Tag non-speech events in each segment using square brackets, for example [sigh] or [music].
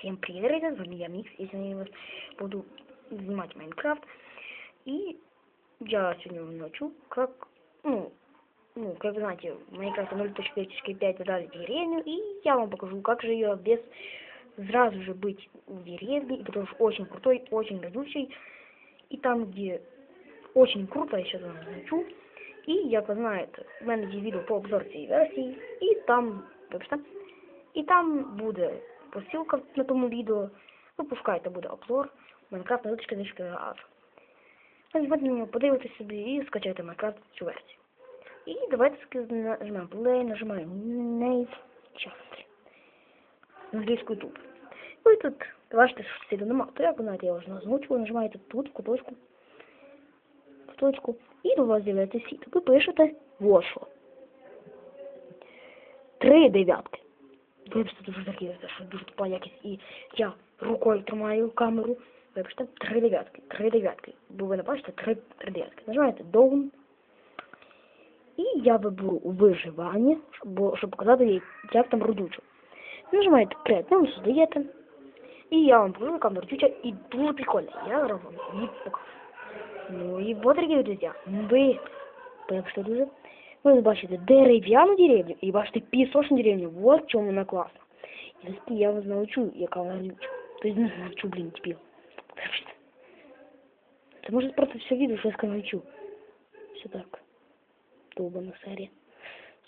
Всем привет, ребят, с вами я Микс, и сегодня я вас буду снимать Майнкрафт. И я сегодня ночью, как, ну, ну, как вы знаете, в Майнкрафте 0.5.5 додали деревню, и я вам покажу, как же ее без сразу же быть в деревне, и потому что очень крутой, очень радущий, и там, где очень круто, я сейчас вам научу, і, як ви знаєте, в мене є відео по обзору цієї версії, і там, вибачте, і там буде посилка на тому відео. Ви пускайте, буде обзор знижки АВ. Нажмете на нього, подивитесь собі і скачайте Minecraft цю версію. І давайте нажмемо Play, нажимаємо. На англійську YouTube. Ви тут бачите, що сіду нема. То як ви знаєте, я вже озвучував, нажимаєте тут, в куточку. В точку. І у вас з'являється сіт. Ви пишете вот що. Три дев'ятки. Вибачте, дуже такі, що дуже тупа якість. І я рукою тримаю камеру. Вибачте, три дев'ятки. Три дев'ятки. Бо ви не бачите, три, три дев'ятки. Нажимаєте Down. І я виберу виживання, щоб, щоб показати їй, як там родючо. Нажимаєте Create, ви создаєте. І я вам покажу, яка вона родюча і дуже прикольна. Я вам її покажу. Ну і вот, дорогі друзі, ви, якщо дуже, ви бачите дерев'яну деревню і бачите пісочну деревню. Вот в чому вона класна. І зараз я вас научу, яка вона глюча. Тобто не научу, блін, дебіл. Це може просто все відео, що я скажу научу. Все так. Довбана серія.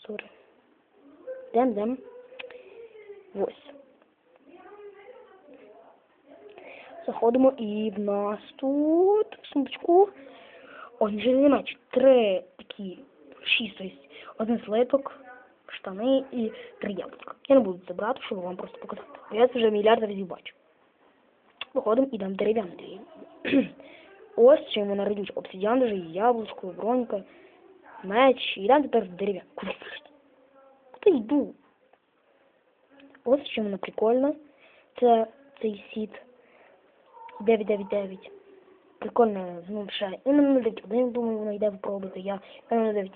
Сорі. Дем, дем. Ось. Заходимо і в нас тут в сундучку оранжевий меч. Три такі 6. Один слипок, штаны и три яблока Я не буду це брати, вам просто показать Я це вже мільярд разів бачу. Виходимо дам дерев'яну дві. Ось чем вона родюча. обсидиан даже яблочко бронька, меч. и дам теперь дерев'яну. Куди слышать? Куди йду? Ось чим вона прикольна. Це цей сіт 999. Прикольно, ну ще. именно 9.1, думаю, вона йде в пробу, я. Э, 9.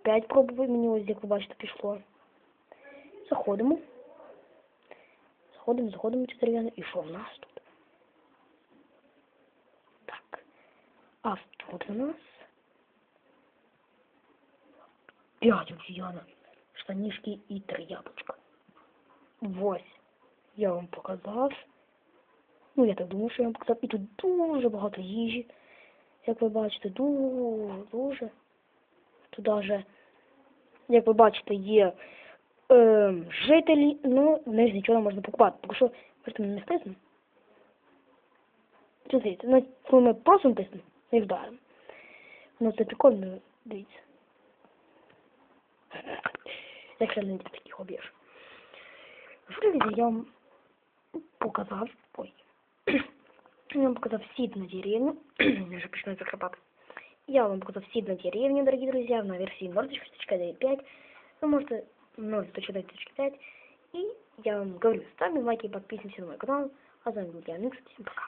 Опять пробую мені ось, як ви бачите, пішло. Заходимо. Заходимо, заходимо дерев'яне. І що в нас тут? Так. А тут у нас. 5 обсидиана. Штанишки и три яблочка. Вось Я вам показав. Ну, я так думаю, что я вам показал. И тут дуже багато їжі. Как вы бачите, дуже, дуже. Тут даже, як ви бачите, є е, жителі, ну, в них нічого не можна покупати. Тому що, бачите, мене не втисну. Що дивіться, ну, коли ми просто натиснемо, не вдаримо. Ну, це прикольно, дивіться. Як ще не таких об'єш. Я вам показав. Ой. [clears throat] Я вам показав сид на деревню. [clears throat] Я уже починаю закрывать. Я вам показав сид на деревню, дорогие друзья, на версии 0.9.5. Вы можете 0.9.5. И я вам говорю, ставим лайки и подписывайтесь на мой канал. А с вами был я, Микс. Всем пока.